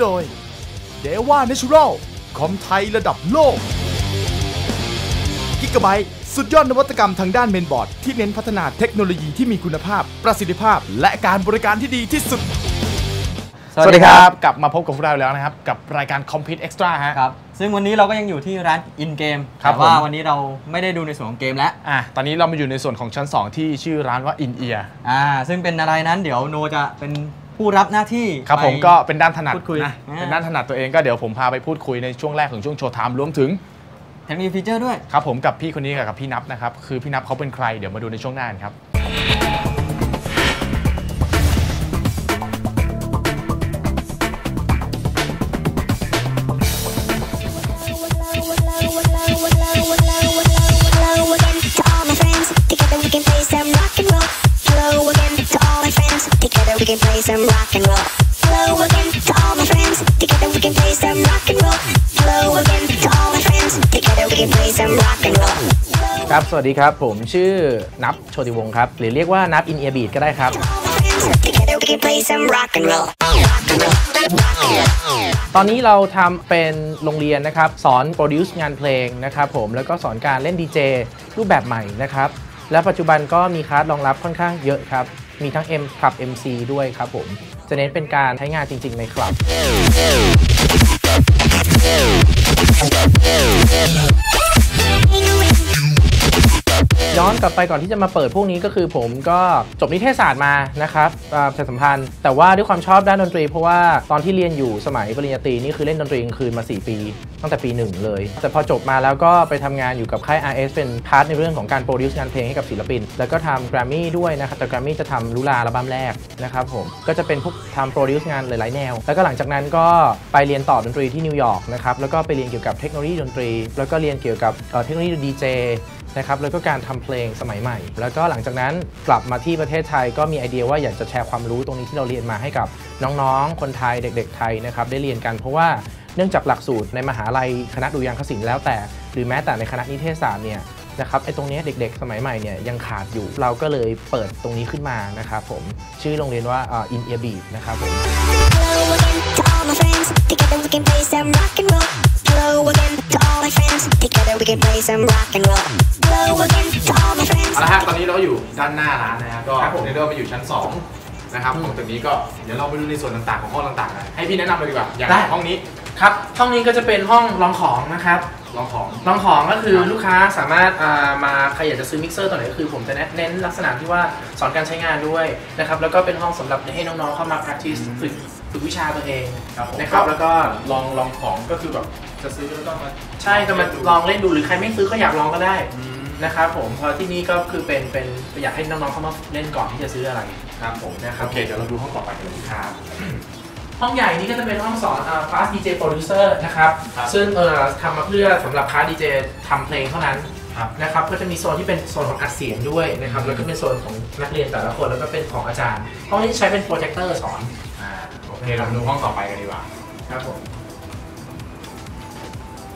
นับสนุนโดยเดว่าเน t ูรัลคอมไทยระดับโลกกิกะไบต์สุดยอดนวัตกรรมทางด้านเมนบอร์ด ที่เน้นพัฒนาเทคโนโลยีที่มีคุณภาพ ประสิทธิภาพ และการบริการที่ดีที่สุด สวัสดีครับ กลับมาพบกับพวกเราแล้วนะครับ กับรายการ Compete Extra ฮะ ครับ ซึ่งวันนี้เราก็ยังอยู่ที่ร้านอินเกมครับแต่ว่าผม วันนี้เราไม่ได้ดูในส่วนของเกมแล้ว อะตอนนี้เรามาอยู่ในส่วนของชั้น 2 ที่ชื่อร้านว่า In Ear อ่า ซึ่งเป็นอะไรนั้นเดี๋ยวโนจะเป็น ผู้รับหน้าที่ครับไปผมก็เป็นด้านถนัดพูดคุยนะอ่า เป็นด้านถนัดตัวเองก็เดี๋ยวผมพาไปพูดคุยในช่วงแรกของช่วงโชว์ไทม์รวมถึงแถมมีฟีเจอร์ด้วย ครับผมกับพี่คนนี้กับพี่นับนะครับคือพี่นับเขาเป็นใครเดี๋ยวมาดูในช่วงหน้ากันครับ can play some rock and roll. Hello again to all my friends. Together we can play some rock and roll. Hello again to all my friends. Together we can play some rock and roll. ครับ สวัสดีครับ ผมชื่อนับโชติวงศ์ครับ หรือเรียกว่านับอินเอียบีดก็ได้ครับ All my friends. Together we can play some rock and roll. Rock and roll. Rock and roll. ตอนนี้เราทำเป็นโรงเรียนนะครับ สอนโปรดิวซ์งานเพลงนะครับผม แล้วก็สอนการเล่นดีเจรูปแบบใหม่นะครับ และปัจจุบันก็มีคลาสรองรับค่อนข้างเยอะครับ มีทั้ง M คลับ MC ด้วยครับผม จะเน้นเป็นการใช้งานจริง ๆ ในคลับ ย้อนกลับไปก่อนที่จะมาเปิดพวกนี้ก็คือผมก็จบนิเทศศาสตร์มานะครับอ่าประชาสัมพันธ์ แต่ว่าด้วยความชอบด้านดนตรี เพราะว่าตอนที่เรียนอยู่สมัยปริญญาตรีนี่คือเล่นดนตรีกลางคืนมา 4 ปี ตั้งแต่ปี 1 เลย แต่พอจบมาแล้วก็ไปทำงานอยู่กับค่าย RS เป็นพาร์ทในเรื่องของการโปรดิวซ์งานเพลงให้กับศิลปิน แล้วก็ทำแกรมมี่ด้วยนะครับแต่แกรมมี่จะทำลุลาอัลบั้มแรกนะครับผมก็จะเป็นพวกทำโปรดิวซ์งานหลายๆแนว แล้วก็หลังจากนั้นก็ไปเรียนต่อดนตรีที่นิวยอร์กนะครับแล้วก็ไปเรียนเกี่ยวกับเทคโนโลยีดนตรี แล้วก็เรียนเกี่ยวกับเทคโนโลยีดีเจ นะครับแล้วก็การทำเพลงสมัยใหม่ แล้วก็หลังจากนั้นกลับมาที่ประเทศไทยก็มีไอเดียว่าอยากจะแชร์ความรู้ตรงนี้ที่เราเรียนมาให้กับน้องๆ คนไทยเด็ก ๆ ไทยนะครับได้เรียนกันเพราะว่าเนื่องจากหลักสูตรในมหาลัยคณะดุริยางคศิลป์แล้วแต่ หรือแม้แต่ในคณะนิเทศศาสตร์เนี่ยนะครับไอ้ตรงนี้เด็กๆ สมัยใหม่เนี่ยยังขาดอยู่เราก็เลยเปิดตรงนี้ขึ้นมานะครับผมชื่อโรงเรียนว่าอินเอียบีนะครับผม Together we can play some rock and roll. Hello again to all my friends. Together we can play some rock and roll. Hello again to all my friends. เอาละฮะตอนนี้เราก็อยู่ด้านหน้าร้านนะฮะก็ครับผม เรียกได้ว่ามาอยู่ชั้น2นะครับของตึกนี้ก็เดี๋ยวเราไปดูในส่วนต่างๆของห้องต่างๆกันให้พี่แนะนำเลยดีกว่าอย่างได้ ห้องนี้ครับ ห้องนี้ก็จะเป็นห้องลองของนะครับ ลองของ ลองของก็คือครับ ลูกค้าสามารถอ่ามาใครอยากจะซื้อมิกเซอร์ตัวไหนก็คือผมจะเน้นลักษณะที่ว่าสอนการใช้งานด้วยนะครับ แล้วก็เป็นห้องสำหรับให้น้องๆเข้ามา practice ฝึก ฝึกวิชาตัวเองครับผมนะครับแล้วก็ลองลองของก็คือแบบจะซื้อแล้วก็มาใช่ก็มาลองเล่นดูหรือใครไม่ซื้อก็อยากลองก็ได้อืมนะครับผมเพราะที่นี่ก็คือเป็นเป็นอยากให้น้องๆเข้ามาเล่นก่อนที่จะซื้ออะไรครับผมนะครับโอเคเดี๋ยวเราดูห้องต่อไปกันเลยครับห้องใหญ่นี้ก็จะเป็นห้องสอนอ่า Fast DJ Producer นะครับครับซึ่งเอ่อทำมาเพื่อสำหรับ Fast DJ ทำเพลงเท่านั้นครับนะครับก็จะมีโซนที่เป็นโซนของอัดเสียงด้วยนะครับแล้วก็เป็นโซนของนักเรียนแต่ละคนแล้วก็เป็นของอาจารย์ห้องนี้ใช้เป็นโปรเจคเตอร์สอนอ่าโอ เคเรามาดูห้องต่อไปกันดีกว่า ครับผม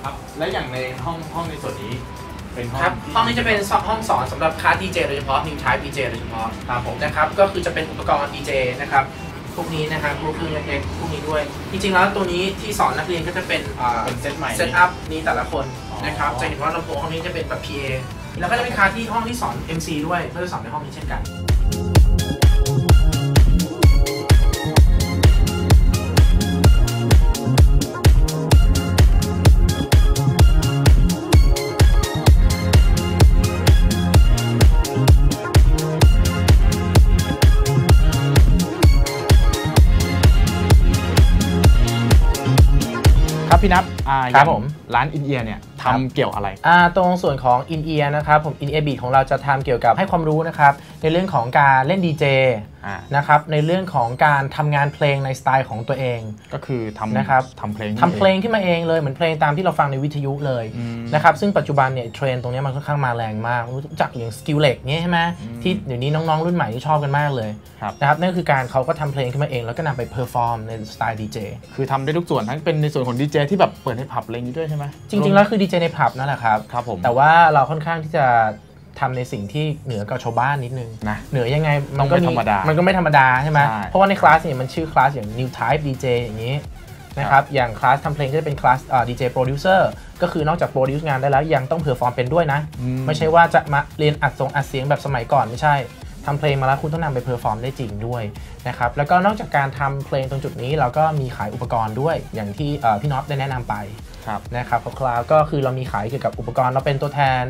ครับ และอย่างในห้องห้องในส่วนนี้ เป็นห้องครับที่ห้องนี้จะเป็นห้องสอนสำหรับคลาส DJ โดยเฉพาะ New Type DJ โดยเฉพาะครับผมนะครับ ก็คือจะเป็นอุปกรณ์ DJ นะครับพวกนี้นะครับพวกเครื่องเล็กๆพวกนี้ด้วย จริงๆแล้วตัวนี้ที่สอนนักเรียนก็จะเป็นอ่าเป็นเซตใหม่เซตอัพนี้แต่ละคนอ๋อนะครับ จะเห็นว่าลำโพงห้องนี้จะเป็นแบบ PA แล้วก็จะเป็นคลาสที่ห้องที่สอน MC ด้วยก็จะสอนในห้องนี้เช่นกัน พี่นับอ่าครับอย่างผมร้านอินเอียเนี่ยครับทำเกี่ยวอะไรอ่าตรงส่วนของ In Ear นะครับผม In Ear Beat ของเราจะทำเกี่ยวกับให้ความรู้นะครับในเรื่องของการเล่นดีเจอ่า นะครับในเรื่องของการทำงานเพลงในสไตล์ของตัวเอง ก็คือทำนะครับทำเพลงทำเพลงขึ้นมาเองเลยเหมือนเพลงตามที่เราฟังในวิทยุเลยอืมนะครับซึ่งปัจจุบันเนี่ยเทรนด์ตรงเนี้ยมันค่อนข้างมาแรงมากรู้จักอย่างสกิลเล็กเนี้ยใช่ไหมที่เดี๋ยวนี้น้องๆรุ่นใหม่ที่ชอบกันมากเลยครับนะครับนั่นคือการเขาก็ทำเพลงขึ้นมาเองแล้วก็นำไปเพอร์ฟอร์มในสไตล์ดีเจคือทำได้ทุกส่วนทั้งเป็นในส่วนของดีเจที่แบบเปิดให้ผับอะไรอย่างนี้ด้วยใช่ไหมจริงๆแล้วคือดีเจในผับนั่นแหละครับครับผมแต่ว่าเราค่อนข้างที่จะ ทำในสิ่งที่เหนือกว่าชาวบ้านนิดนึงนะเหนือยังไงต้องไม่ธรรมดามันก็ไม่ธรรมดาใช่ไหมใช่เพราะว่าในคลาสเนี่ยมันชื่อคลาสอย่าง New Type DJ อย่างนี้นะครับอย่างคลาสทำเพลงก็จะเป็นคลาสดีเจโปรดิวเซอร์ก็คือนอกจากโปรดิวซ์งานได้แล้วยังต้องเพอร์ฟอร์มเป็นด้วยนะ ไม่ใช่ว่าจะมาเรียนอัดทรงอัดเสียงแบบสมัยก่อนไม่ใช่ ทำเพลงมาแล้วคุณต้องนำไปเพอร์ฟอร์มได้จริงด้วยนะครับแล้วก็นอกจากการทำเพลงตรงจุดนี้เราก็มีขายอุปกรณ์ด้วย อย่างที่เอ่อพี่น็อตได้แนะนำไปครับนะครับคร่าวๆก็คือเรามีขายเกี่ยวกับอุปกรณ์เราเป็นตัวแทน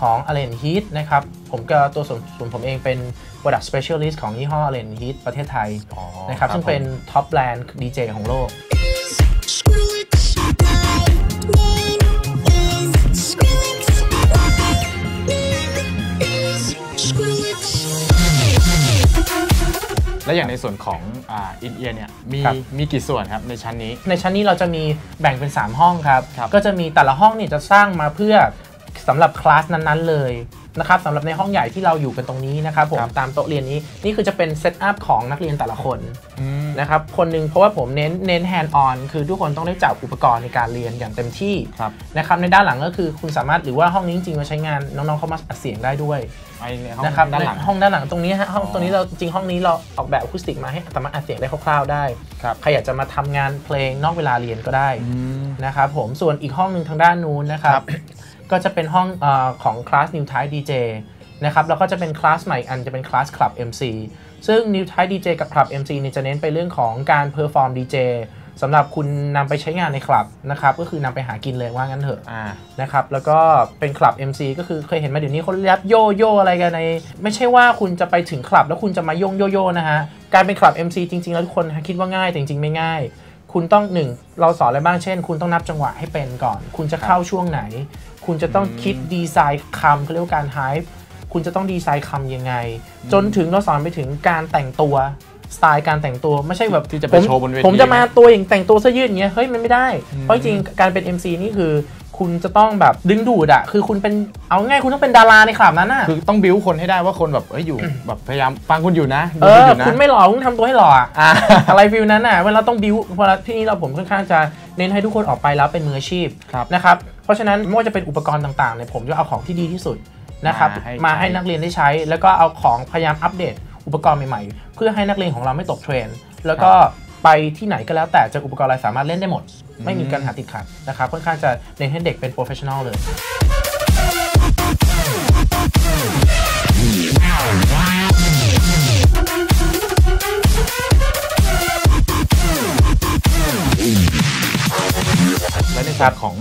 ของ a l l e n Heat นะครับผมก็ตัวส่วนส่วนผมเองเป็น Product Specialist ของยี่ห้อ a l l e n Heat ประเทศไทยอ๋อนะครับครับซึ่งเป็นท็อปแบรนด์ดีเจของโลก แล้วอย่างในส่วนของอ่าอินเอียเนี่ยมีครับมีกี่ส่วนครับในชั้นนี้ ในชั้นนี้เราจะมีแบ่งเป็น 3 ห้องครับครับก็จะมีแต่ละห้องเนี่ยจะสร้างมาเพื่อสำหรับคลาสนั้นๆเลย นะครับสำหรับในห้องใหญ่ที่เราอยู่กันตรงนี้นะครับผมตามโต๊ะเรียนนี้นี่คือจะเป็นเซตอัพของนักเรียนแต่ละคนนะครับคนหนึ่งเพราะว่าผมเน้นเน้นแฮนด์ออนคือทุกคนต้องได้จับอุปกรณ์ในการเรียนอย่างเต็มที่ครับนะครับในด้านหลังก็คือคุณสามารถหรือว่าห้องนี้จริงๆมาใช้งานน้องๆเขามาอัดเสียงได้ด้วยไอในห้องนะครับด้านหลังในห้องด้านหลังตรงนี้ฮะห้องอ๋อตรงนี้เราจริงๆห้องนี้เราออกแบบอะคูสติกมาให้สามารถอัดเสียงได้คร่าวๆได้ครับใครอยากจะมาทำงานเพลงนอกเวลาเรียนก็ได้นะครับผมส่วนอีกห้องหนึ่งทางด้านนู้นนะครับครับ ก็จะเป็นห้องเออของคลาส New Type DJ นะครับแล้วก็จะเป็นคลาสใหม่อันจะเป็นคลาส Club MC ซึ่ง New Type DJ กับ Club MC เนี่ยจะเน้นไปเรื่องของการเพอร์ฟอร์ม DJ สำหรับคุณนำไปใช้งานในคลับนะครับก็คือนำไปหากินเลยว่างั้นเถอะอ่านะครับแล้วก็เป็นคลับ MC ก็คือเคยเห็นมาเดี๋ยวนี้เขาแรปโยโย่อะไรกันใน ไม่ใช่ว่าคุณจะไปถึงคลับแล้วคุณจะมาโยงโยโย่นะฮะการเป็นคลับ MC จริง ๆ แล้วทุกคนคิดว่าง่ายแต่จริง ๆ ไม่ง่าย คุณต้องหนึ่งเราสอนอะไรบ้างเช่น คุณต้องนับจังหวะให้เป็นก่อน คุณจะเข้าช่วงไหน คุณจะต้องคิดดีไซน์คำเขาเรียกว่าการไฮป์คุณจะต้องดีไซน์คำยังไง จนถึงเราสอนไปถึงการแต่งตัวสไตล์การแต่งตัวไม่ใช่แบบที่จะไปผมโชว์บนเวทีผมจะมาตัวอย่างแต่งตัวเสื้อยืดอย่างเงี้ยเฮ้ยมันไม่ได้ เพราะจริงๆการเป็น MC นี่คือ คุณจะต้องแบบดึงดูดอะคือคุณเป็นเอาง่ายคุณต้องเป็นดาราในคลับนั้นอะคือต้องบิ้วคนให้ได้ว่าคนแบบเอ้ยอยู่แบบพยายามฟังคุณอยู่นะเอดูอคุณอยู่นะคุณไม่หล่อคุณทำตัวให้หล่ออะอ่าอะไรฟิลนั้นน่ะเวลาต้องบิวเวลาที่นี่เราผมค่อนข้างจะเน้นให้ทุกคนออกไปแล้วเป็นมืออาชีพครับนะครับเพราะฉะนั้นไม่ว่าจะเป็นอุปกรณ์ต่างๆเนี่ยผมจะเอาของที่ดีที่สุดนะครับมาให้มาให้ใช้นักเรียนได้ใช้ แล้วก็เอาของพยายามอัปเดตอุปกรณ์ใหม่ๆ เพื่อให้นักเรียนของเราไม่ตกเทรนด์แล้วก็ไปที่ไหนก็แล้วแต่เจะอุปกรณ์อะไรสามารถเล่นได้หมด ไม่มีการหาติดขัดนะครับค่อนข้างจะเน้นให้เด็กเป็นโปรเฟชชั่นอลเลยและในส่วนของ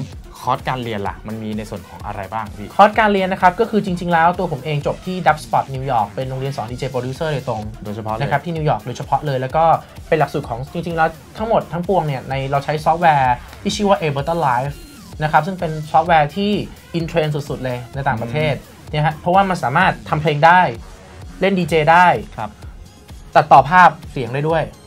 อร์สการเรียนล่ะ มันมีในส่วนของอะไรบ้างพี่คอร์สการเรียนนะครับ ก็คือจริง ๆ แล้วตัวผมเองจบที่ Dubspot นิวยอร์กเป็นโรงเรียนสอนดีเจโปรดิวเซอร์โดยตรงโดยเฉพาะเลยนะครับที่นิวยอร์กโดยเฉพาะเลยแล้วก็เป็นหลักสูตรของจริง ๆ แล้วทั้งหมดทั้งปวงเนี่ยในเราใช้ซอฟต์แวร์ที่ชื่อว่า Ableton Live นะครับซึ่งเป็นซอฟต์แวร์ที่อินเทรนด์สุดๆ เลยในต่างประเทศเนี่ยฮะเพราะว่ามันสามารถทำเพลงได้เล่นดีเจได้ครับตัดต่อภาพเสียงได้ด้วยอ๋อ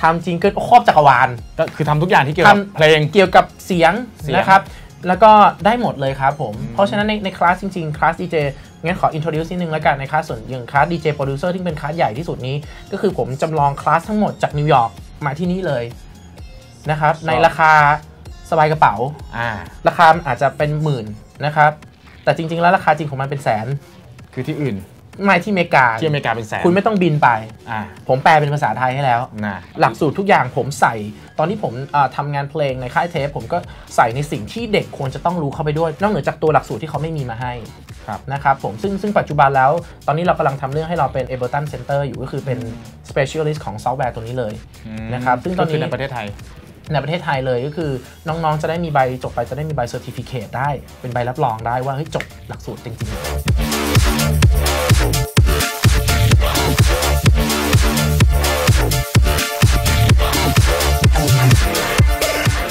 ทำจริงเกินครอบจักรวาลก็คือทำทุกอย่างที่เกี่ยวกับทำเพลงเกี่ยวกับเสียงเสียงนะครับ แล้วก็ได้หมดเลยครับผม เพราะฉะนั้นในในคลาสจริงๆ คลาสดีเจงั้นขอ introduce นิดนึงแล้วกันในคลาสส่วนอย่างคลาสดีเจโปรดิวเซอร์ที่เป็นคลาสใหญ่ที่สุดนี้ ก็คือผมจำลองคลาสทั้งหมดจากนิวยอร์กมาที่นี่เลยนะครับ ในราคาสบายกระเป๋าอ่าราคามันอาจจะเป็นหมื่นนะครับ แต่จริง ๆ แล้วราคาจริงของมันเป็นแสน คือที่อื่น ไม่ที่อเมริกาที่อเมริกาเป็นแสนคุณไม่ต้องบินไป อ่าผมแปลเป็นภาษาไทยให้แล้วน่ะหลักสูตรทุกอย่างผมใส่ ตอนที่ผมเอ่อทำงานเพลงในค่ายเทปผมก็ใส่ในสิ่งที่เด็กควรจะต้องรู้เข้าไปด้วย นอกเหนือจากตัวหลักสูตรที่เขาไม่มีมาให้ ครับ นะครับผมซึ่งซึ่งปัจจุบันแล้ว ตอนนี้เรากำลังทำเรื่องให้เราเป็น Ableton Center อยู่ก็คือเป็น specialist ของซอฟต์แวร์ตัวนี้เลยนะครับซึ่งตอนก็คือนี้ในประเทศไทย ในประเทศไทยเลยก็คือน้องๆ จะได้มีใบจบไปจะได้มีใบ certificate ได้ เป็นใบรับรองได้ว่าเฮ้ยจบหลักสูตรจริงๆ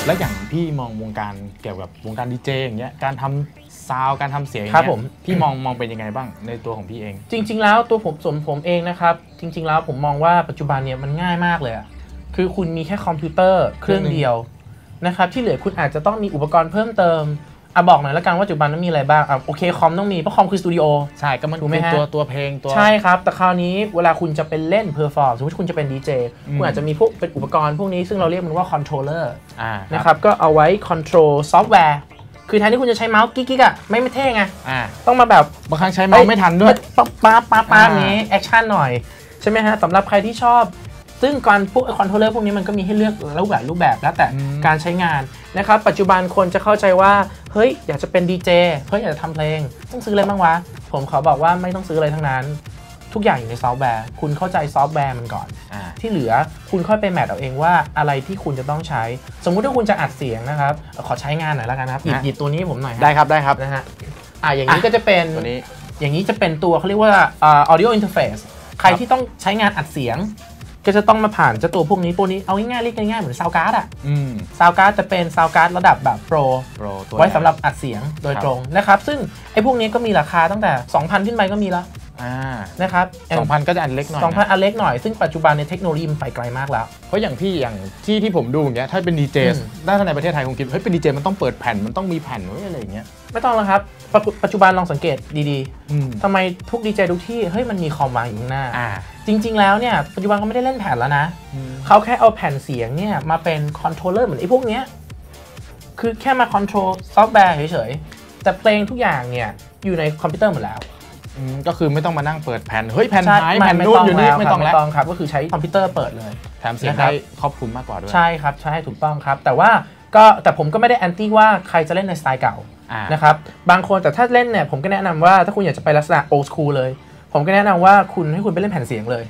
แล้วอย่างพี่มองวงการเกี่ยวกับวงการดีเจอย่างเงี้ยการทำซาวด์การทำเสียงอย่างครับเงี้ยผมพี่มองมองเป็นยังไงบ้างในตัวของพี่เอง จริง ๆ แล้วตัวผมส่วนผมเองนะครับ จริง ๆ แล้วผมมองว่าปัจจุบันเนี่ยมันง่ายมากเลยอะคือคุณมีแค่คอมพิวเตอร์เครื่องเดียวนะครับ ที่เหลือคุณอาจจะต้องมีอุปกรณ์เพิ่มเติม อะบอกหน่อยแล้วกันว่าปัจจุบันนั้นมีอะไรบ้างอะโอเคคอมต้องมีเพราะคอมคือสตูดิโอ ใช่ก็มันถูกไหมคือฮะ ตัวตัวเพลงตัว ใช่ครับ แต่คราวนี้เวลาคุณจะเป็นเล่นเพอร์ฟอร์มสมมติคุณจะเป็นดีเจคุณอาจจะมีพวกเป็นอุปกรณ์พวกนี้ซึ่งเราเรียกมันว่าคอนโทรลเลอร์อ่านะครับก็เอาไว้คอนโทรลซอฟต์แวร์คือแทนที่คุณจะใช้เมาส์กิ๊กๆอะไม่ไม่เท่ไงอ่าต้องมาแบบ บางครั้งใช้เมาส์ไม่ทันด้วย ปั๊บปั๊บปั๊บปั๊บอ่านี้แอคชั่นหน่อย ใช่ไหมฮะสำหรับใครที่ชอบ ซึ่งก่อนพวกคอนโทรลเลอร์พวกนี้มันก็มีให้เลือกรูปแบบรูปแบบแล้วแต่การใช้งานนะครับ ปัจจุบันคนจะเข้าใจว่า เฮ้ย อยากจะเป็นดีเจเฮ้ยอยากจะทำเพลง ต้องซื้ออะไรบ้างวะ ผมขอบอกว่าไม่ต้องซื้ออะไรทั้งนั้น ทุกอย่างอยู่ในซอฟต์แวร์ คุณเข้าใจซอฟต์แวร์มันก่อนอ่าที่เหลือคุณค่อยไปแมทเอาเองว่าอะไรที่คุณจะต้องใช้ สมมุติถ้าคุณจะอัดเสียงนะครับเอ่อขอใช้งานหน่อยแล้วกันนะครับหยิบฮะหยิบตัวนี้ให้ผมหน่อยฮะได้ครับได้ครับนะฮะอะอย่างนี้ก็จะเป็นตัวนี้อย่างนี้จะเป็นตัวเขาเรียกว่าอ่า audio interface ใครที่ต้องใช้งานอัดเสียง ก็จะต้องมาผ่านเจ้าตัวพวกนี้ตัวนี้เอาง่ายๆเรียกง่ายๆเหมือนซาวการ์ดอะอืมซาวการ์ดจะเป็นซาวการ์ดระดับแบบโปรโปรตัวไว้สำหรับอัดเสียงโดยครับตรงนะครับ ซึ่งไอ้พวกนี้ก็มีราคาตั้งแต่ 2,000 ขึ้นไปก็มีแล้วอ่า นะครับสองพันก็จะอันเล็กหน่อยสองพันนะอันเล็กหน่อย ซึ่งปัจจุบันในยเทคโนโลยีมันไปไกลมากแล้ว เพราะอย่างพี่อย่างที่ที่ผมดูอย่างเงี้ยถ้าเป็นดีเจอืมด้านในประเทศไทยคงคิดเฮ้ยเป็นดีเจมันต้องเปิดแผ่นมันต้องมีแผ่นไว้อะไรอย่างเงี้ยไม่ต้องแล้วครับ ปัจจุปัจจุบันลองสังเกตดีอืมๆทำไมทุกดีเจทุกที่เฮ้ยมันมีคอมวางอยู่ข้างหน้าอ่าจริง ๆ แล้วเนี่ยปัจจุบันเขาไม่ได้เล่นแผ่นแล้วนะอืมเขาแค่เอาแผ่นเสียงเนี่ยมาเป็นคอนโทรลเลอร์เหมือนไอ้พวกเนี้ยคือแค่มาคอนโทรลซอฟต์แวร์เฉยๆแต่เพลงทุกอย่างเนี่ยอยู่ในคอมพิวเตอร์หมดแล้วอืม ก็คือไม่ต้องมานั่งเปิดแผ่นเฮ้ยแผ่นใช่หายไม่แผ่นไม่นู่นต้องอยู่นี่แล้วไม่ครับต้องแล้วไม่ต้องครับก็คือใช้คอมพิวเตอร์เปิดเลยแถมเสียงนะครับได้ครอบคลุมมากกว่าด้วยใช่ครับใช่ถูกต้องครับ แต่ว่าก็แต่ผมก็ไม่ได้แอนตี้ว่าใครจะเล่นในสไตล์เก่าอ่านะครับบางคนแต่ถ้าเล่นเนี่ยผมก็แนะนำว่าถ้าคุณอยากจะไปลักษณะโอ d สคูลเลย ผมก็แนะนำว่าคุณให้คุณไปเล่นแผ่นเสียงเลย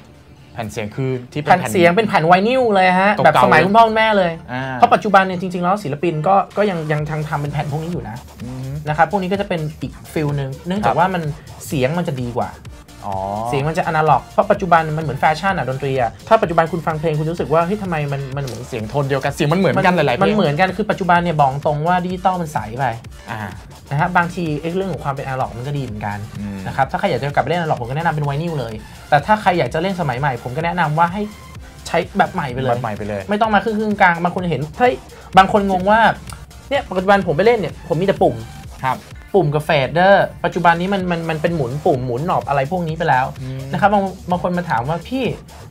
แผ่นเสียงคือที่เป็นแผ่นเสียงเป็นแผ่นไวนิลเลยฮะเก่าๆแบบสมัยคุณพ่อคุณแม่เลยอ่าเพราะปัจจุบันเนี่ยจริงๆแล้วศิลปินก็ก็ยังยังทำทำเป็นแผ่นพวกนี้อยู่นะอืมนะครับพวกนี้ก็จะเป็นอีกฟิลหนึ่งเนื่องครัจากบว่ามันเสียงมันจะดีกว่าอ๋อเสียงมันจะอนาล็อกเพราะปัจจุบันมันเหมือนแฟชั่นอะดนตรีอะถ้าปัจจุบันคุณฟังเพลงคุณรู้สึกว่าเฮ้ยทำไมมันมันเหมือนเสียงโทนเดียวกันเสียงมันเหมือนกันหลายๆเพลงมันเหมือนกันคือปัจจุบันเนี่ยบอกตรงว่าดิจิตอลมันใสไปอ่า นะฮะบางทีไอ้เรื่องของความเป็นอนาล็อกมันก็ดีเหมือนกันอืมนะครับถ้าใครอยากจะกลับไปเล่นอนาล็อกผมก็แนะนำเป็นไวนิลเลย แต่ถ้าใครอยากจะเล่นสมัยใหม่ ผมก็แนะนำว่าให้ใช้แบบใหม่ไปเลแบยบใหม่ไปเลย ไม่ต้องมาครึ่งครึ่งๆกลางบางคนเห็นเฮ้ยบางคนงงว่าเนี่ยปัจจุบันผมไปเล่นเนี่ยผมมีแต่ปุ่มครับปุ่มกับเฟดเดอร์ปัจจุบันนี้มันมันมันเป็นหมุนปุ่มหมุนหนอบอะไรพวกนี้ไปแล้วอืมนะครับบางบางคนมาถามว่าพี่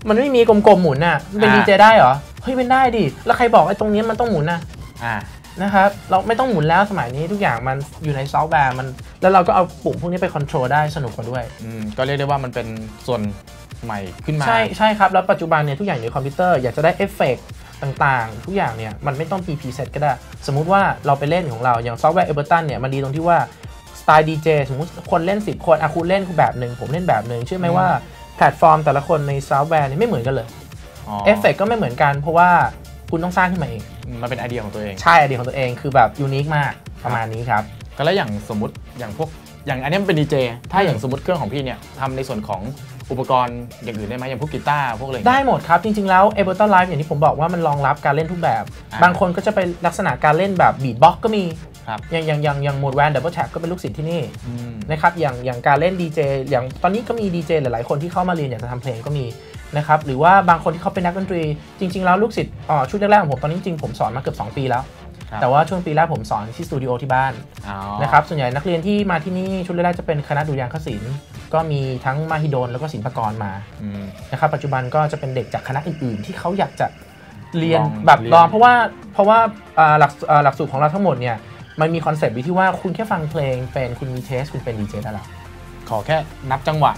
มันไม่มีกลมๆหมุนอะมันเป็นอ่าดีเจได้เหรอเฮ้ยเป็นได้ดิแล้วใครบอกไอ้ตรงนี้มันต้องหมุนอะอ่า นะครับ เราไม่ต้องหมุนแล้วสมัยนี้ทุกอย่างมันอยู่ในซอฟต์แวร์มันแล้วเราก็เอาปุ่มพวกนี้ไปคอนโทรลได้สนุกกว่าด้วย อืมก็เรียกได้ว่ามันเป็นส่วนใหม่ขึ้นมาใช่ใช่ครับ แล้วปัจจุบันเนี่ยทุกอย่างอยู่ในคอมพิวเตอร์อยากจะได้เอฟเฟกต์ต่างๆ ทุกอย่างเนี่ยมันไม่ต้อง PP set ก็ได้ สมมุติว่าเราไปเล่นของเราอย่างซอฟต์แวร์เอเ r อร์ตันเนี่ยมันดีตรงที่ว่าสไตล์ดีเจสมมติคนเล่น 10 คนอะคุณเล่นแบบหนึ่งผมเล่นแบบหนึ่งเชื่อไหมว่าแพลตฟอร์มแต่ละคนในซอฟต์แวร์เนี่ยไม่เหมือนกันเลยอ๋อเอฟเฟกก็ไม่เหมือนกันเพราะว่า คุณต้องสร้างขึ้นมาเอง มันเป็นไอเดียของตัวเอง ใช่ไอเดียของตัวเองคือแบบยูนิคมากประมาณนี้ครับ ก็แล้วอย่างสมมติอย่างพวกอย่างอันนี้มันเป็นดีเจถ้าอย่างสมมติเครื่องของพี่เนี่ยทำในส่วนของอุปกรณ์อย่างอื่นได้ไหมอย่างพวกกีตาร์พวกอะไรอย่างได้เงี้ยหมดครับ จริง ๆ แล้ว Ableton Live อย่างที่ผมบอกว่ามันรองรับการเล่นทุกแบบอ่าบางคนก็จะเป็นลักษณะการเล่นแบบบีทบ็อกก็มีครับอย่างอย่างอย่างอย่างโหมดแวนดับเบิลแท็ก็เป็นลูกศิษย์ที่นี่อืมนะครับอย่างอย่างการเล่นดีเจอย่างตอนนี้ก็มีดีเจหลายๆคนที่เข้ามาเรียนอยากจะทำเพลงก็มี นะครับหรือว่าบางคนที่เขาเป็นนักดนตรี จริง ๆ แล้วลูกศิษย์อ๋อชุดแรกๆของผมตอนนี้จริงๆผมสอนมาเกือบ2 ปีแล้ว ครับ แต่ว่าช่วงปีแรกผมสอนที่สตูดิโอที่บ้านอ๋อนะครับส่วนใหญ่นักเรียนที่มาที่นี่ชุดแรกๆจะเป็นคณะดุริยางคศิลป์ก็มีทั้งมหิดลแล้วก็ศิลปากรมา อืม นะครับปัจจุบันก็จะเป็นเด็กจากคณะอื่นๆ ที่เขาอยากจะเรียนลองแบบเรียน ลองเพราะว่าเพราะว่าอ่าหลักอ่าหลักสูตรของเราทั้งหมดเนี่ยมันมีคอนเซปต์อยู่ที่ว่าคุณแค่ฟังเพลงเป็นคุณมีเทสคุณเป็นดีเจได้แล้วขอแค่นับจังหวะ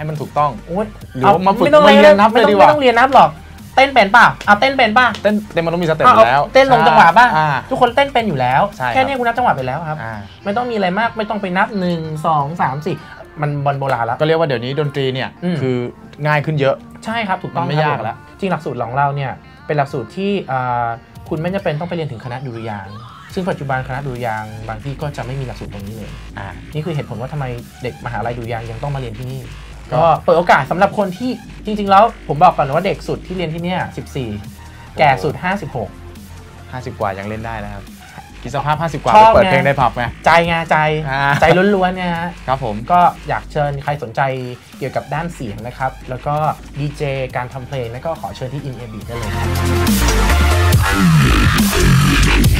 ให้มันถูกต้องโอ๊ยหรือว่ามาฝึกไม่ต้องมาเรียนนับไม่เลยต้องดีกว่าไม่ต้องเรียนนับหรอกเต้นเป็นป่ะเอาเต้นเป็นป่ะเต้นเต้นมันต้องมีสเต็ปเอาอยู่แล้วเต้นลงจังหวะป่ะอ่าทุกคนเต้นเป็นอยู่แล้วใช่ครับแค่นี้คุณนับจังหวะไปแล้วครับอ่าไม่ต้องมีอะไรมากไม่ต้องไปนับ1 2 3 4มันบอลโบราณแล้วก็เรียกว่าเดี๋ยวนี้ดนตรีเนี่ยอืมคือง่ายขึ้นเยอะใช่ครับถูกต้องมันไม่ครับยากผมแล้วจริงหลักสูตรของเราเนี่ยเป็นหลักสูตรที่อ่าคุณไม่จำเป็นต้องไปเรียนถึงคณะดุริยางค์ซึ่งปัจจุบันคณะดุริยางค์บางที่ก็จะไม่มีหลักสูตรตรงนี้เลยอ่านี่คือเหตุผลว่าทำไมเด็กมหาลัยดุริยางค์ยังต้องมาเรียนที่นี่ ก็ก็เปิดโอกาสสำหรับคนที่จริง ๆ แล้วผมบอกก่อนนะว่าเด็กสุดที่เรียนที่เนี่ย14 แก่สุด 56 50 กว่ายังเล่นได้นะครับคิดสภาพ 50 กว่าชไปอบเปิดไงเพลงในผับไงใจไงใจอ่าใจล้วนๆเนี่ยฮะครับผมก็อยากเชิญใครสนใจเกี่ยวกับด้านเสียงนะครับ แล้วก็ดีเจการทำเพลงแล้วก็ขอเชิญที่ In a b ได้เลยครับ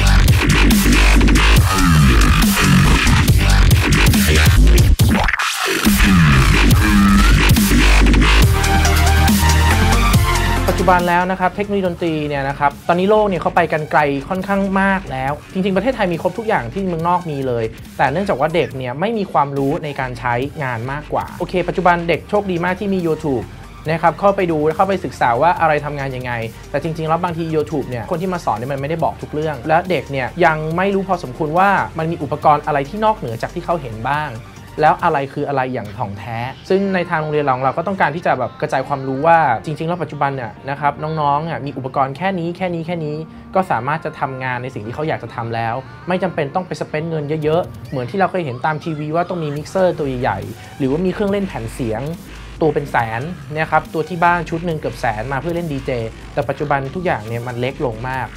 ปัจจุบันแล้วนะครับเทคโนโลยีดนตรีเนี่ยนะครับตอนนี้โลกเนี่ยเขาไปกันไกลค่อนข้างมากแล้ว จริง ๆ ประเทศไทยมีครบทุกอย่างที่เมืองนอกมีเลย แต่เนื่องจากว่าเด็กเนี่ยไม่มีความรู้ในการใช้งานมากกว่าโอเค ปัจจุบันเด็กโชคดีมากที่มี YouTube นะครับเข้าไปดูเข้าไปศึกษาว่าอะไรทำงานยังไง แต่จริง ๆ แล้วบางที YouTube เนี่ยคนที่มาสอนเนี่ยมันไม่ได้บอกทุกเรื่อง และเด็กเนี่ยยังไม่รู้พอสมควรว่ามันมีอุปกรณ์อะไรที่นอกเหนือจากที่เขาเห็นบ้าง แล้วอะไรคืออะไรอย่างถ่องแท้ ซึ่งในทางโรงเรียนเราเราก็ต้องการที่จะแบบกระจายความรู้ว่าจริงๆแล้วปัจจุบันเนี่ยนะครับน้องๆอะมีอุปกรณ์แค่นี้แค่นี้แค่นี้ ก็สามารถจะทำงานในสิ่งที่เขาอยากจะทำแล้ว ไม่จำเป็นต้องไปสเปนเงินเยอะๆ เหมือนที่เราเคยเห็นตามทีวีว่าต้องมีมิกเซอร์ตัวใหญ่ๆหรือว่ามีเครื่องเล่นแผ่นเสียงตัวเป็นแสนเนะครับตัวที่บ้านชุดหนึ่งเกือบแสนมาเพื่อเล่นดีเจแต่ปัจจุบันทุกอย่างเนี่ยมันเล็กลงมาก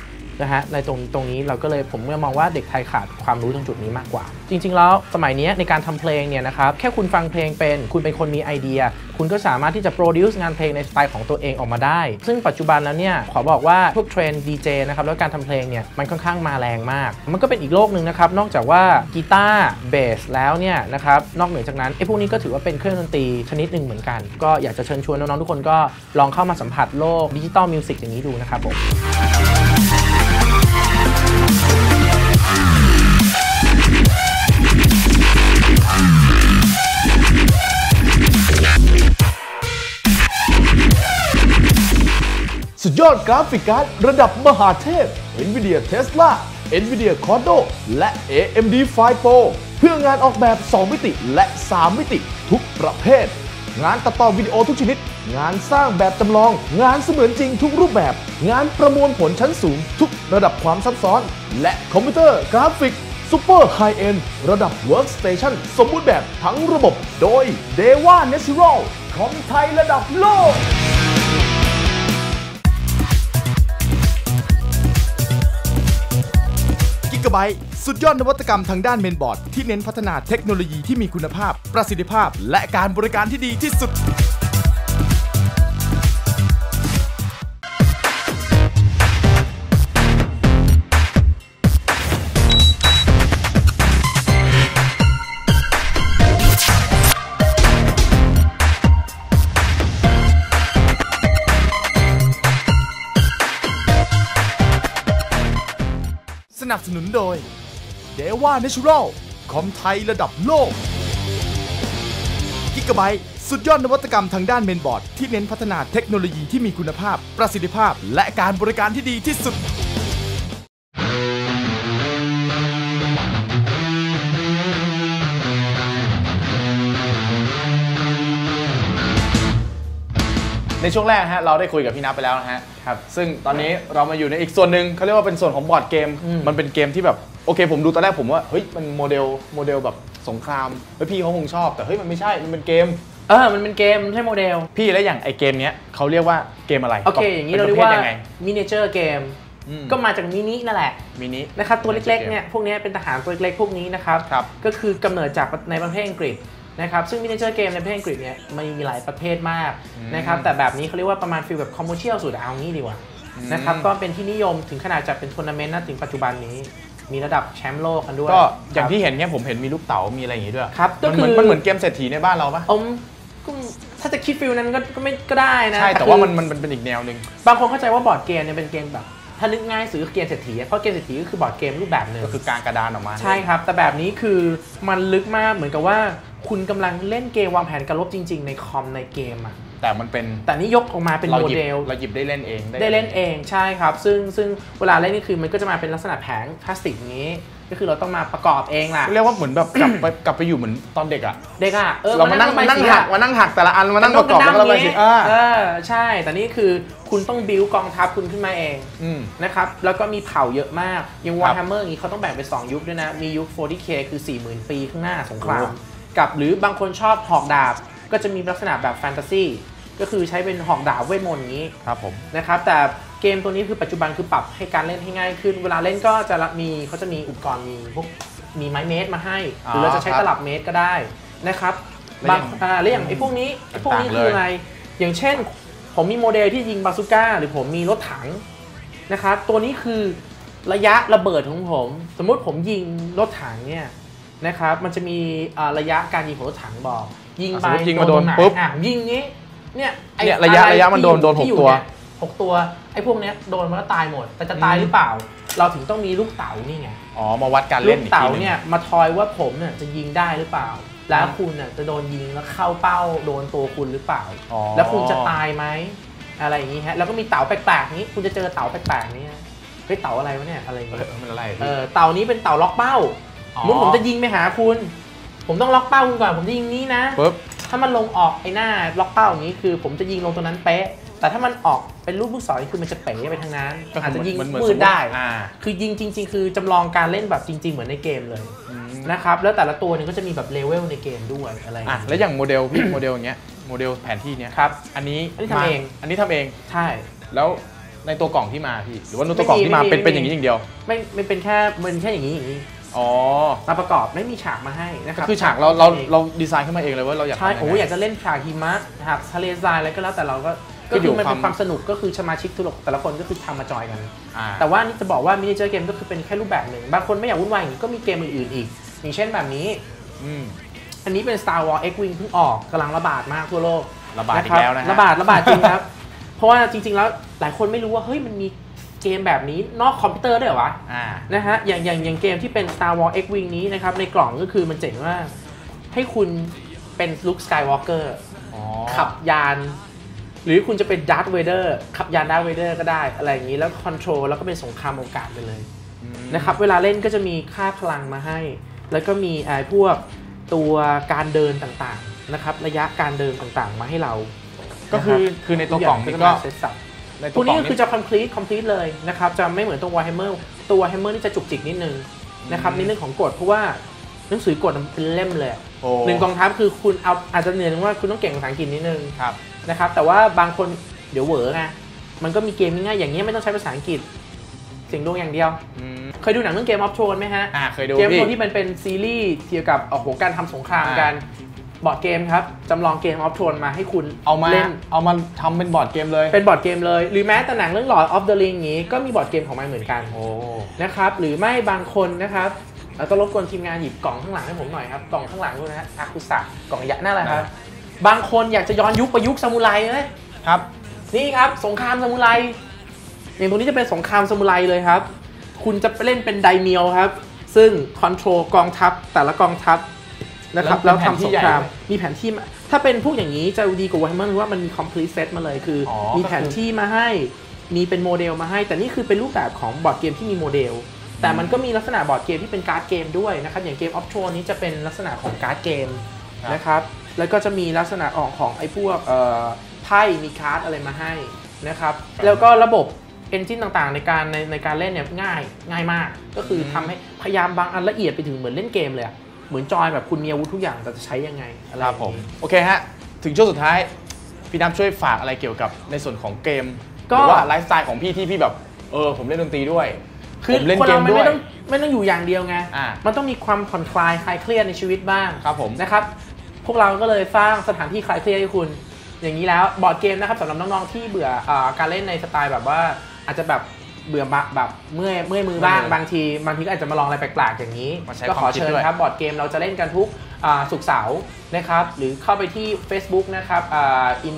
นะฮะในตรงตรงนี้เราก็เลยผมก็มองว่าเด็กไทยขาดความรู้ตรงจุดนี้มากกว่า จริง ๆ แล้วสมัยนี้ในการทำเพลงเนี่ยนะครับแค่คุณฟังเพลงเป็น คุณเป็นคนมีไอเดีย คุณก็สามารถที่จะโปรดิวซ์งานเพลงในสไตล์ของตัวเองออกมาได้ ซึ่งปัจจุบันแล้วเนี่ยขอบอกว่าพวกเทรนด์ดีเจนะครับแล้วการทำเพลงเนี่ยมันค่อนข้างมาแรงมาก มันก็เป็นอีกโลกหนึ่งนะครับนอกจากว่ากีตาร์เบสแล้วเนี่ยนะครับนอกเหนือจากนั้นไอ้พวกนี้ก็ถือว่าเป็นเครื่องดนตรีชนิดหนึ่งเหมือนกัน ก็อยากจะเชิญชวนน้องๆทุกคนก็ลองเข้ามาสัมผัสโลกดิจิตอลมิวสิกอย่างนี้ดูนะครับผม อดกราฟิกการ์ดระดับมหาเทพ NVIDIA Tesla NVIDIA Cordo และ AMD Fire Pro เพื่องานออกแบบ 2 มิติและ 3 มิติทุกประเภท งานตัดต่อวิดีโอทุกชนิด งานสร้างแบบจำลอง งานเสมือนจริงทุกรูปแบบ งานประมวลผลชั้นสูง ทุกระดับความซับซ้อน และคอมพิวเตอร์กราฟิกซูเปอร์ไฮเอ็นระดับ Workstation สมบูรณ์แบบทั้งระบบ โดย Deva Natural คอมไทยระดับโลก บต์สุดยอดนวัตกรรมทางด้านเมนบอร์ด ที่เน้นพัฒนาเทคโนโลยีที่มีคุณภาพ ประสิทธิภาพ และการบริการที่ดีที่สุด นับสนุนโดย d e v a Natural คอมไทยระดับโลกกิกะไบสุดยอดนวัตกรรมทางด้านเมนบอร์ด ที่เน้นพัฒนาเทคโนโลยีที่มีคุณภาพ ประสิทธิภาพ และการบริการที่ดีที่สุด ในช่วงแรกฮะเราได้คุยกับพี่นับไปแล้วนะฮะครับซึ่งตอนนี้เรามาอยู่ในอีกส่วนหนึ่งเขาเรียกว่าเป็นส่วนของบอร์ดเกมอืมมันเป็นเกมที่แบบโอเค ผมดูตอนแรกผมว่าเฮ้ยมันโมเดลโมเดลแบบสงครามเฮ้ยพี่เขาคงชอบแต่เฮ้ยมันไม่ใช่มันเป็นเกม เออ มันเป็นเกมไม่ใช่โมเดล พี่แล้วอย่างไอเกมเนี้ยเขาเรียกว่าเกมอะไรโอเคอย่างนี้ป็เราปเรียระกภทว่ายังไงมินิเจอร์เกมอืมก็มาจากมินินั่นแหละมินินะครับตัวเล็กๆเนี่ยพวกนี้เป็นทหารตัวเล็กๆพวกนี้นะครับครับก็คือกำเนิดจากในประเทศอังกฤษ นะครับซึ่งมินิเจอร์เกมในประเทศอังกฤษเนี่ยมันมีหลายประเภทมากอืมนะครับแต่แบบนี้เขาเรียกว่าประมาณฟิลแบบคอมเมอร์เชียลสุดเอางี้ดีกว่าอืมนะครับก็เป็นที่นิยมถึงขนาดจัดเป็นทัวร์นาเมนต์นะถึงปัจจุบันนี้มีระดับแชมป์โลกกันด้วย ก็อย่างครับที่เห็นเนี่ยผมเห็นมีลูกเต๋ามีอะไรอย่างงี้ด้วยครับก็มันเหมือนคือมันเหมือนเกมเศรษฐีในบ้านเราปะอมก็ถ้าจะคิดฟิลนั้นก็ก็ไม่ก็ได้นะ ใช่ แต่คือว่ามันมันมันเป็นอีกแนวหนึ่งบางคนเข้าใจว่าบอร์ดเกมเนี่ยเป็นเกมแบบ ถ้านึกง่ายสื่อเกมเศรษฐีอะเพราะเกมเศรษฐีก็คือบอร์ดเกมรูปแบบหนึ่งก็คือการกระดานออกมา ใช่ครับ แต่แบบนี้คือมันลึกมากเหมือนกับว่า คุณกำลังเล่นเกมวางแผนการลบจริง ๆ ในคอมในเกมอะแต่มันเป็นแต่นี่ยกออกมาเป็นเราโมหยิบเดลเราหยิบได้เล่นเอง ได้เล่นเองใช่ครับ ซึ่งซึ่งเวลาเล่นนี่คือมันก็จะมาเป็นลักษณะแผงพลาสติกอย่างนี้ ก็คือเราต้องมาประกอบเองล่ะ เรียกว่าเหมือนแบบกลับไปกลับไปอยู่เหมือนตอนเด็กอะเด็กอะเออเรามานั่งมานั่งระบยสีหักอะมานั่งหักแต่ละอันมานั่งประกอบมัแล้วก็ระบายสีนี้อ่าเออใช่ แต่นี่คือคุณต้องบิวกองทัพคุณขึ้นมาเองอืมนะครับ แล้วก็มีเผ่าเยอะมากอย่างครับ Warhammer อย่างนี้เขาต้องแบ่งเป็น2ยุคด้วยนะ มียุค 40k คือ 40,000 ปีข้างหน้าสงครามโอ้กับหรือบางคนชอบหอกดาบ ก็จะมีลักษณะแบบแฟนตาซีก็คือใช้เป็นหอกดาบเวทมนต์อย่างนี้ครับผมนะครับแต่ เกมตัวนี้คือปัจจุบันคือปรับให้การเล่นให้ง่ายขึ้น เวลาเล่นก็จะมีเขาจะมีอุปกรณ์มีพวกมีไม้เมตรมาให้ หรือเราจะใช้ครับตลับเมตรก็ได้นะครับแล้วบางอย่างอ่าแล้วอย่างไอ้พวกนี้ไอ้พวกนี้ต่างๆคือเลยอะไร อย่างเช่น ผมมีโมเดลที่ยิงบาซูก้า หรือผมมีรถถังนะครับตัวนี้คือระยะระเบิดของผม สมมุติผมยิงรถถังเนี่ยนะครับมันจะมีอ่าระยะการยิงของรถถังบอก ยิงอะไปสมมุติยิงมาโดนตรงไหปุ๊บอะยิงงี้เนี่ยไอ้เนี่ยระยะอไระยะมันโดนโดนหกที่อยู่ตัวเนี่ยผ 6 ตัวไอ้พวกเนี้ยโดนมันก็ตายหมด แต่จะตายหรือเปล่า เราถึงต้องมีลูกเต๋านี่ไงอ๋อมาวัดการลูเล่นกอีกเต๋าทีหนึงเนี่ยมาทอยว่าผมเนี่ยจะยิงได้หรือเปล่า แล้วคุณเนี่ยจะโดนยิงแล้วเข้าเป้าโดนตัวคุณหรือเปล่า อ๋อแล้วคุณจะตายไหมอะไรอย่างนี้ฮะแล้วก็มีเต๋าแปลกๆนี้คุณจะเจอเต๋าแปลกๆนี้ฮะเฮ้ยเต๋าอะไรวะเนี่ยอะไรอย่างเอเงี้ยอมันอะไรเออเต่านี้เป็นเต่าล็อกเป้าอ๋อมุดผมจะยิงไปหาคุณ ผมต้องล็อกเป้าคุณก่อนผมจะยิงนี้นะ ปุ๊บถ้ามันลงออกไอ้หน้าล็อกเป้าอย่างนี้คือ ผมจะยิงลงตรงนั้นเป๊ะ แต่ถ้ามันออกเป็นลูกลูกศรนี่คือมันจะเป๋ไปทางนั้นก็คืออาจจะยิงเหมือนเหมือนมืสดมมุติได้ อ่า คือยิงจริง ๆ คือจำลองการเล่นแบบจริง ๆ เหมือนในเกมเลยนะครับแล้วแต่ละตัวเนี่ยก็จะมีแบบเลเวลในเกมด้วยอะไรอย่างอะเงี้ย แล้วอย่างโมเดลพี่ โมเดลอย่างเงี้ยโมเดลแผนที่เนี้ยครับอันนี้อันนี้ทำเอง มาอันนี้ทำเอง ใช่ แล้วในตัวกล่องที่มาพี่หรือว่าในตัวกล่องที่มาไม่มีเป็นไม่มี เป็นอย่างนี้อย่างเดียวไม่ไม่เป็นแค่มันแค่อย่างนี้อย่างนี้อ๋อมาประกอบไม่มีฉากมาให้นะคก็รับคือฉากเราเราเราดีไซน์ขึ้นมาเองเลยว่าเราอยากใช่ทำโอ้ยังไงอยากจะเล่นฉากหิมะฉากทะเลทรายอะไรก็แล้วแต่เราก็ ก็ก็อยู่คือมันเป็นความความสนุกก็คือสมาชิกทุกแต่ละคนก็คือทำมาจอยกันอ่าแต่ว่านี่จะบอกว่ามินิเจอร์เกมก็คือเป็นแค่รูปแบบหนึ่ง บางคนไม่อยากวุ่นวายอย่างนี้ก็มีเกมอื่นๆอีก อย่างเช่นแบบนี้อืมอันนี้เป็น Star Wars X-Wing เพิ่งออกกำลังระบาดมากทั่วโลกระบาดอีคกบแล้วนะฮะระบาดระบาดจริงครับ เพราะว่าจริง ๆ แล้วหลายคนไม่รู้ว่าเฮ้ยมันมีเกมแบบนี้นอกคอมพิวเตอร์ด้วยเหรอวะอ่านะฮะอย่างอย่างอย่างเกมที่เป็น Star Wars X-Wing นี้นะครับในกล่องก็คือมันเจ๋งว่าให้คุณเป็นลุคสกายวอล์กเกอร์อ๋อขับยาน หรือคุณจะเป็นดาร์ธเวเดอร์ขับยานดาร์ธเวเดอร์ก็ได้อะไรอย่างนี้แล้วคอนโทรลแล้วก็เป็นสงครามโอกาสไปเลยอืมนะครับเวลาเล่นก็จะมีค่าพลังมาให้ แล้วก็มีไอ้พวกตัวการเดินต่างๆนะครับระยะการเดินต่างๆมาให้เรา ก็คือคือในตัวกล่องนี่ก็เซตสับในพตัววกกล่นี้องก็คือจะ complete complete เลยนะครับจะไม่เหมือนตัว Warhammer ตัว Warhammer นี่จะจุกจิกนิดนึงนะครับในเรื่องของกฎเพราะว่าหนังสือกฎมันเป็นเล่มเลยอะโอ้หนึ่งกองทัพคือคุณเอาอาจจะเหนื่อยตรงว่าคุณต้องเก่งภาษาอังกฤษนิดนึงครับ นะครับ แต่ว่าบางคนเดี๋ยวเหวอไงมันก็มีเกมง่ายๆอย่างนี้ยไม่ต้องใช้ภาษาอังกฤษเสียงดวงอย่างเดียวอืมเคยดูหนังเรื่องเกมออฟโทนไหมฮะอ่าเคยดูเกมพี่โทนที่มันเป็นซีรีส์เกี่ยวกับโอ้โหการทำสงครามอ่ากันบอร์ดเกมครับจำลองเกมออฟโทนมาให้คุณเอามาเล่นเอามาทำเป็นบอร์ดเกมเลย เป็นบอร์ดเกมเลย หรือแม้แต่หนังเรื่อง Lord of the Ring นี้ก็มีบอร์ดเกมของมันเหมือนกันโอ้นะครับหรือไม่บางคนนะครับเอ่อต้องรบกวนทีมงานหยิบกล่องข้างหลังให้ผมหน่อยครับกล่องข้างหลังด้วยนะฮะอาคุสะกล่องยะนั่นแหละครับ บางคนอยากจะย้อนยุคประยุกต์ซามูไรเลยครับ นี่ครับสงครามซามูไรอย่างตัวนี้จะเป็นสงครามซามูไรเลยครับ คุณจะไปเล่นเป็นไดเมียวครับ ซึ่งคอนโทรลกองทัพแต่ละกองทัพนะครับแล้แล้ววเป็นแผนที่ทำสงครามใหญ่มีแผนที่มาถ้าเป็นพวกอย่างนี้จะดีกว่า Warhammer คือว่ามันมี complete set มาเลยคือออมีก็คือแผนที่มาให้มีเป็นโมเดลมาให้ แต่นี่คือเป็นรูปแบบของบอร์ดเกมที่มีโมเดล แต่มันก็มีลักษณะบอร์ดเกมที่เป็นการ์ดเกมด้วยนะครับอย่างเกมออฟโทนนี้จะเป็นลักษณะของการ์ดเกมครับนะครับ แล้วก็จะมีลักษณะออกของไอ้พวกเอ่อไพ่มีการ์ดอะไรมาให้นะครับ แล้วก็ระบบเอนจินต่างๆในการในในการเล่นเนี่ยง่ายง่ายมาก ก็คือทำให้พยายามบางอันละเอียดไปถึงเหมือนเล่นเกมเลยอะเหมือนจอยแบบคุณมีอาวุธทุกอย่างแต่จะใช้ยังไงอะไรครับอผย่างมนี้โอเคฮะถึงช่วงสุดท้ายพี่น้ำช่วยฝากอะไรเกี่ยวกับในส่วนของเกมก็หรือว่าไลฟ์สไตล์ของพี่ที่พี่แบบเออผมเล่นดนตรีด้วยคือผมเล่นคนเกเรามไม่ด้วยต้องไม่ต้องอยู่อย่างเดียวไงอ่ามันต้องมีความผ่อนคลายคลายเครียดในชีวิตบ้างครับผมนะครับ พวกเราก็เลยสร้างสถานที่คลายเครียดให้คุณ อย่างนี้แล้วบอร์ดเกมนะครับสำหรับน้องๆที่เบื่ออาการเล่นในสไตล์แบบว่าอาจจะแบบเบื่อบะแบบเมื่อยเมื่อยมือบ้างเมื่อยมือบางทีบางทีก็อาจจะมาลองอะไรแปลกๆอย่างนี้มาใช้ก็ขอความคิดเชิญด้วยครับบอร์ดเกมเราจะเล่นกันทุกอ่าศุกร์เสาร์นะครับหรือเข้าไปที่ Facebook นะครับอ่า in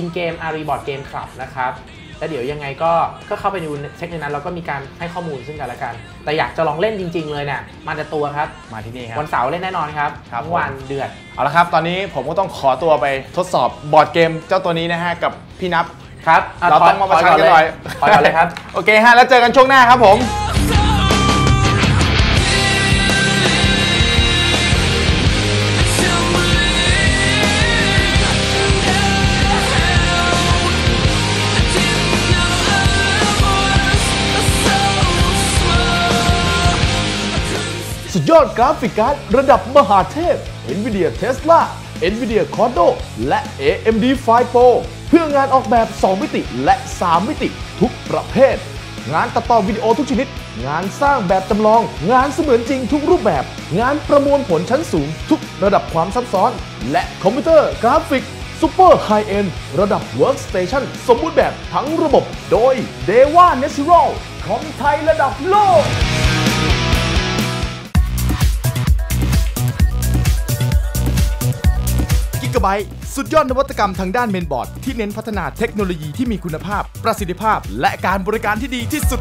in game อารีบอร์ดเกมคลับนะครับ แล้วเดี๋ยวยังไงก็ก็เข้าไปดูเช็คในนั้นเราก็มีการให้ข้อมูลซึ่งกันและกัน แต่อยากจะลองเล่นจริง ๆ เลยเนี่ยมาแต่ตัวครับ มาที่นี่ครับ วันเสาร์เล่นแน่นอนครับครับ ทั้งวันเดือด เอาละครับ ตอนนี้ผมก็ต้องขอตัวไปทดสอบบอร์ดเกมเจ้าตัวนี้นะฮะกับพี่นับ ครับะเราต้องมาประชันกันหน่อยถอยก่อนเลยครับ โอเคฮะ แล้วเจอกันช่วงหน้าครับผม สุดยอดกราฟิกการ์ดระดับมหาเทพ NVIDIA Tesla NVIDIA Cordo และ AMD Fire Pro เพื่องานออกแบบ 2 มิติและ 3 มิติทุกประเภท งานตัดต่อวิดีโอทุกชนิด งานสร้างแบบจำลอง งานเสมือนจริงทุกรูปแบบ งานประมวลผลชั้นสูง ทุกระดับความซับซ้อน และคอมพิวเตอร์กราฟิกซูเปอร์ไฮเอ็นระดับ Workstation สมบูรณ์แบบทั้งระบบ โดย Deva Natural คอมไทยระดับโลก g b สุดยอดนวัตกรรมทางด้านเมนบอร์ดที่เน้นพัฒนาเทคโนโลยีที่มีคุณภาพ ประสิทธิภาพ และการบริการที่ดีที่สุด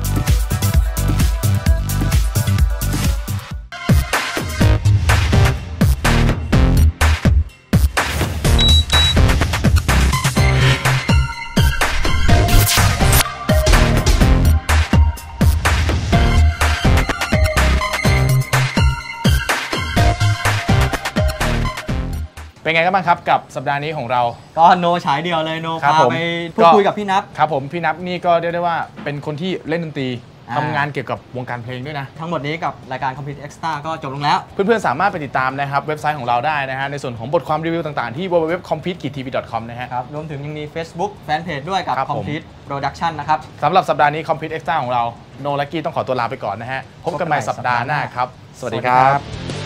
เป็นไงกันบ้างครับกับสัปดาห์นี้ของเรา ก็โนฉายเดียวเลยโนครับพาผม ไปพูดก็คุยกับพี่นับ ครับผมพี่นับนี่ก็เรียกได้ว่าเป็นคนที่เล่นดนตรีอ่า ทำงานเกี่ยวกับวงการเพลงด้วยนะ ทั้งหมดนี้กับรายการ Complete Extra ก็จบลงแล้ว เพื่อนๆ สามารถไปติดตามนะครับ เว็บไซต์ของเราได้นะฮะในส่วนของบทความรีวิวต่างๆ ที่ www.compete-tv.com นะฮะ ครับ รวมถึงยังมี Facebook Fanpage ด้วยกับ ครับผม Complete Production นะครับ สำหรับสัปดาห์นี้ Compete Extra ของเรา โนและกี้ต้องขอตัวลาไปก่อนนะฮะ พบกันใหม่สัปดาห์หน้าครับ สวัสดีครับ